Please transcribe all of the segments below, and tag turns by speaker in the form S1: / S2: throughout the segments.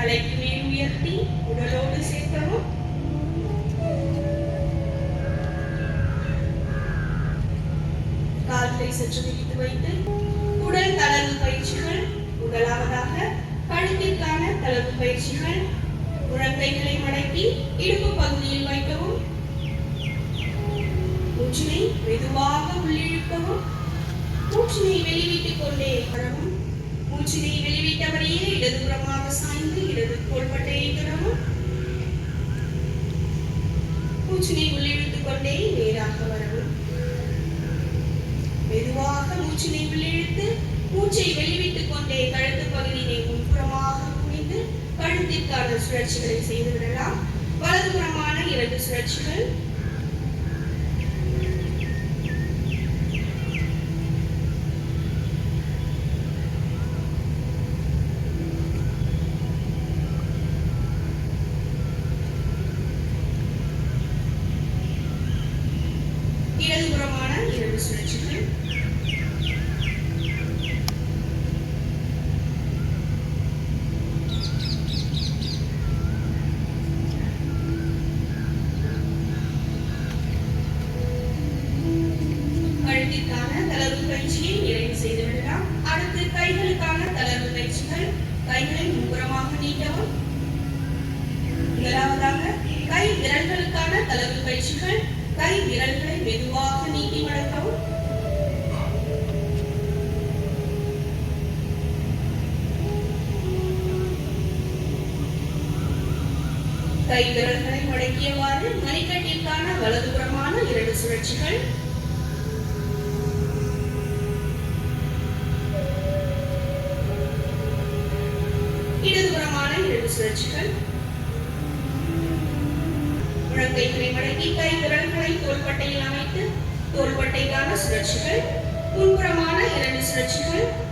S1: தலைக்கு மேல் உயர்த்தி உடலோடு சேர்க்கவும். கால்களை சற்று விரித்து வைத்து உடல் தளர்வு பயிற்சிகள் முதலாவதாக கழுத்திற்கான தளர்வு பயிற்சிகள் முழங்கைகளை மடக்கி இடுப்பு பகுதியில் வைக்கவும். மூச்சினை மெதுவாக உள்ளிழுக்கவும். மூச்சினை வெளிவிட்டுக் கொண்டே வரவும் மூச்சினை வெளிவிட்டு வெளிவிட்டபடியே இடதுபுறமாக சாய்ந்து இடது தோள்பட்டையை தொடவும். மூச்சினை உள்ளிழுத்துக் கொண்டே நேராக வரவும். மெதுவாக மூச்சினை உள்ளிழுத்து மூச்சை வெளிவிட்டுக் கொண்டே கழுத்து பகுதியினை முன்புறமாக குனிந்து கழுத்திற்கான சுழற்சிகளை செய்து விடலாம். வலதுபுறமான இரண்டு சுழற்சிகள் இடதுபுறமான இரண்டு சுழற்சிகள் கழுத்திற்கான தளர்வு பயிற்சியை நிறைவு செய்து விடலாம். அடுத்து கைகளுக்கான தளர்வு பயிற்சிகள். கைகளை முன்புறமாக நீட்டவும். முதலாவதாக கை விரல்களுக்கான தளர்வு பயிற்சிகள். கை விரல்களை மெதுவாக நீட்டி மடக்கவும் கை விரல்களை மடக்கியவாறு மணிக்கட்டிற்கான வலதுபுறமான இரண்டு சுழற்சிகள். இடதுபுறமான இரண்டு சுழற்சிகள். முழங்கைகளை மடக்கி கை விரல்களை தோள்பட்டையில் அமைத்து தோள்பட்டைக்கான சுழற்சிகள். முன்புறமான இரண்டு சுழற்சிகள்.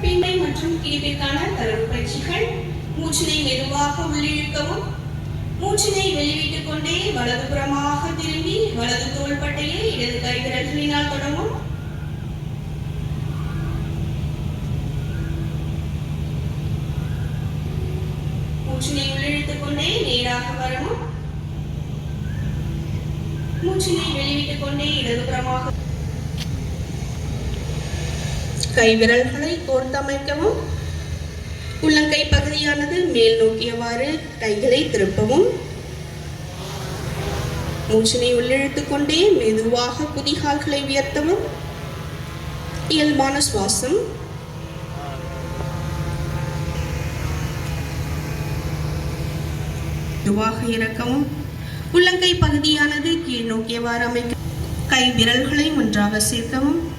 S1: பின்னை மற்றும் கிழிப்பிற்கான தளர்வு பயிற்சிகள். மூச்சினை மெதுவாக உள்ளிழுக்கவும். மூச்சினை வெளிவிட்டுக் கொண்டே வலதுபுறமாக வலது தோள்பட்டையை இடது கை விரல்களினால் தொடங்கும். மூச்சினை உள்ளிழுத்துக் கொண்டே நேராக வரவும் மூச்சினை வெளிவிட்டுக் கொண்டே இடதுபுறமாக. கை விரல்களை கோர்த்தமைக்கவும். உள்ளங்கை பகுதியானது மேல் நோக்கியவாறு கைகளை திருப்பவும். மூச்சினை உள்ளிழுத்து கொண்டே மெதுவாக குதிகால்களை உயர்த்தவும். இயல்பான சுவாசம். மெதுவாக இறக்கவும். உள்ளங்கை பகுதியானது கீழ் நோக்கியவாறு அமைக்க கை விரல்களை ஒன்றாக சேர்க்கவும்.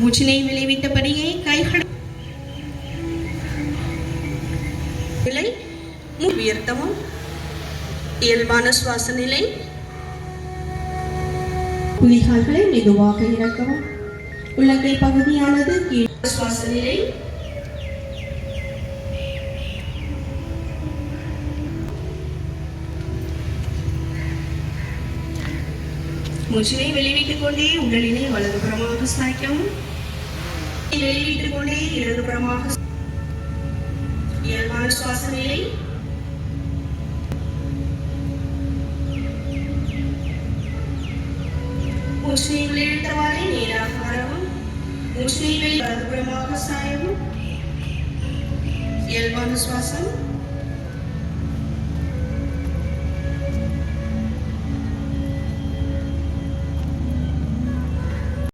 S1: மூச்சினை விளைவித்தபடியே கைகளை நிலை உயர்த்தவும். இயல்பான சுவாச நிலை. குதிகால்களை மெதுவாக இறக்கவும் உள்ளங்கை பகுதியானது கீழ் சுவாச நிலை மூச்சினை வெளிவிட்டுக் கொண்டே உடலினை வலதுபுறமாக சாய்க்கவும் வெளிவிட்டுக் கொண்டே இடதுபுறமாக இயல்பான சுவாச நிலை மூச்சினை உள்ளிழுத்தவாறே நேராக வரவும் மூச்சினை வெளி வலதுபுறமாக சாயவும். இயல்பான சுவாசம்.